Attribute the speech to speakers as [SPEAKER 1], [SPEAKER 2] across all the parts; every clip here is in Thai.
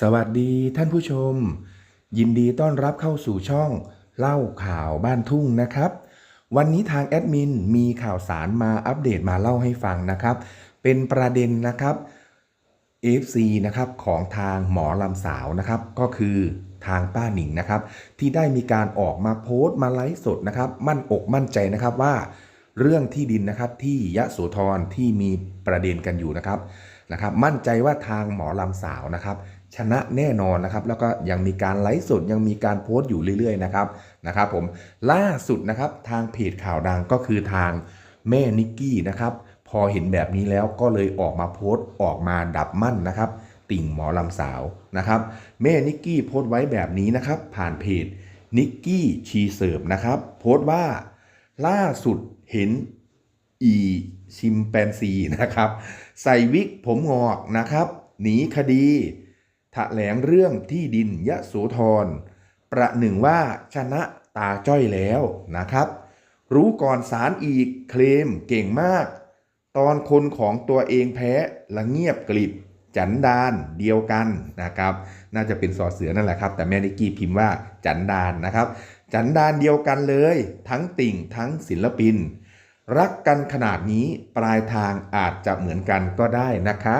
[SPEAKER 1] สวัสดีท่านผู้ชม ยินดีต้อนรับเข้าสู่ช่องเล่าข่าวบ้านทุ่งนะครับ วันนี้ทางแอดมินมีข่าวสารมาอัปเดตมาเล่าให้ฟังนะครับ เป็นประเด็นนะครับ FC นะครับของทางหมอลำสาวนะครับ ก็คือทางป้าหนิงนะครับ ที่ได้มีการออกมาโพสต์มาไลฟ์สดนะครับ มั่นอกมั่นใจนะครับว่าเรื่องที่ดินนะครับที่ยะโสธรที่มีประเด็นกันอยู่นะครับนะครับ มั่นใจว่าทางหมอลำสาวนะครับ ชนะแน่นอนนะครับแล้วก็ยังมีการไลฟ์สดยังมีการโพสต์อยู่เรื่อยๆนะครับนะครับผมล่าสุดนะครับทางเพจข่าวดังก็คือทางแม่นิกกี้นะครับพอเห็นแบบนี้แล้วก็เลยออกมาโพสต์ออกมาดับมั่นนะครับ ติ่งหมอลำสาวนะครับแม่นิกกี้โพสต์ไว้แบบนี้นะครับ ผ่านเพจนิกกี้ชีเสิร์ฟนะครับ โพสต์ว่าล่าสุดเห็นอีชิมแปนซีนะครับ ใส่วิกผมงอกนะครับ หนีคดี ถแถลงเรื่องที่ดินยะโสธร ประหนึ่งว่าชนะตาจ้อยแล้วนะครับ รู้ก่อนสารอีกเคลมเก่งมาก ตอนคนของตัวเองแพ้ละเงียบกลิบ จันดานเดียวกันนะครับ น่าจะเป็นสอเสือนั่นแหละครับ แต่แม่นิกกี้พิมพ์ว่าจันดานนะครับ จันดานเดียวกันเลย ทั้งติ่งทั้งศิลปิน รักกันขนาดนี้ปลายทางอาจจะเหมือนกันก็ได้นะคะ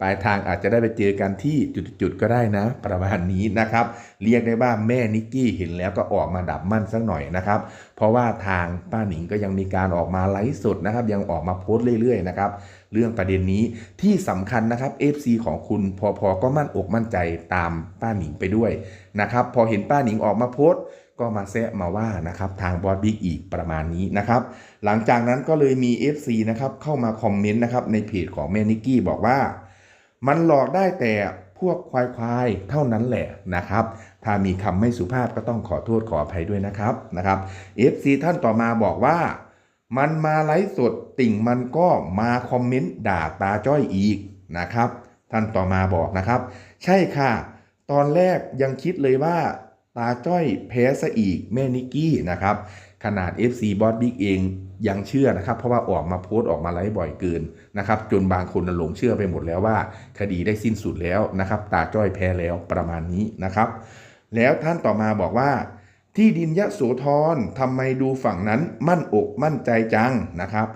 [SPEAKER 1] ปลายทางอาจจะได้ไปเจอกันที่จุดๆก็ได้นะ ประมาณนี้นะครับ เรียกได้ว่าแม่นิกกี้เห็นแล้วก็ออกมาดับมั่นสักหน่อยนะครับ เพราะว่าทางป้าหนิงก็ยังมีการออกมาไลฟ์สดนะครับ ยังออกมาโพสต์เรื่อยๆนะครับเรื่องประเด็นนี้ที่สำคัญนะครับ FC ของคุณพอพอก็มั่นอกมั่นใจตามป้าหนิงไปด้วยนะครับพอเห็นป้าหนิงออกมาโพสต์ก็มาแซะมาว่านะครับทางบอสบิ๊กอีกประมาณนี้นะครับ หลังจากนั้นก็เลยมี FC นะครับเข้ามาคอมเมนต์นะครับในเพจของแม่นิกกี้บอกว่า มันหลอกได้แต่พวกควายควายๆเท่านั้นแหละนะครับ ถ้ามีคำไม่สุภาพก็ต้องขอโทษขออภัยด้วยนะครับนะครับ FC ท่านต่อมาบอกว่า มันมาไลฟ์สดติ่งมันก็มาคอมเมนต์ด่าตาจ้อยอีกนะครับ ท่านต่อมาบอกนะครับ ใช่ค่ะ ตอนแรกยังคิดเลยว่าตาจ้อยแพ้ซะอีกแม่นิกกี้นะครับ ขนาด FC บอสบิ๊กเองยังเชื่อนะครับ เพราะว่าออกมาโพสต์ออกมาไลฟ์บ่อยเกินนะครับ จนบางคนหลงเชื่อไปหมดแล้วว่า คดีได้สิ้นสุดแล้วนะครับ ตาจ้อยแพ้แล้วประมาณนี้นะครับ แล้วท่านต่อมาบอกว่า ที่ดินยะโสธรทำไมดูฝั่งนั้นมั่นอกมั่นใจจังนะครับ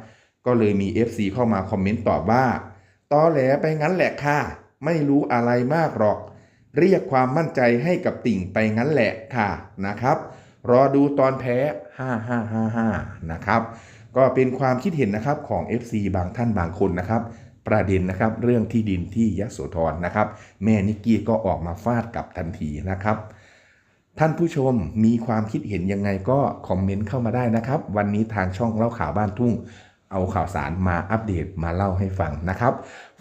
[SPEAKER 1] ก็เลยมี FC เข้ามาคอมเมนต์ตอบว่าตอแหลไปงั้นแหละค่ะ ไม่รู้อะไรมากหรอก เรียกความมั่นใจให้กับติ่งไปงั้นแหละค่ะนะครับ รอดูตอนแพ้ 5555 นะครับ ก็เป็นความคิดเห็นนะครับของ FC บางท่านบางคนนะครับ ประเด็นนะครับเรื่องที่ดินที่ยะโสธรนะครับ แม่นิกกี้ก็ออกมาฟาดกลับทันทีนะครับ ท่านผู้ชมมีความคิดเห็นยังไงก็คอมเมนต์เข้ามาได้นะครับ วันนี้ทางช่องเล่าข่าวบ้านทุ่งเอาข่าวสารมาอัปเดตมาเล่าให้ฟังนะครับ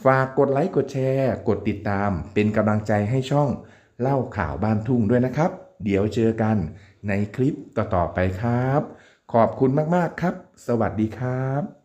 [SPEAKER 1] ฝากกดไลค์กดแชร์ กดติดตาม เป็นกำลังใจให้ช่องเล่าข่าวบ้านทุ่งด้วยนะครับ เดี๋ยวเจอกัน ในคลิปต่อๆไปครับ ขอบคุณมากๆครับ สวัสดีครับ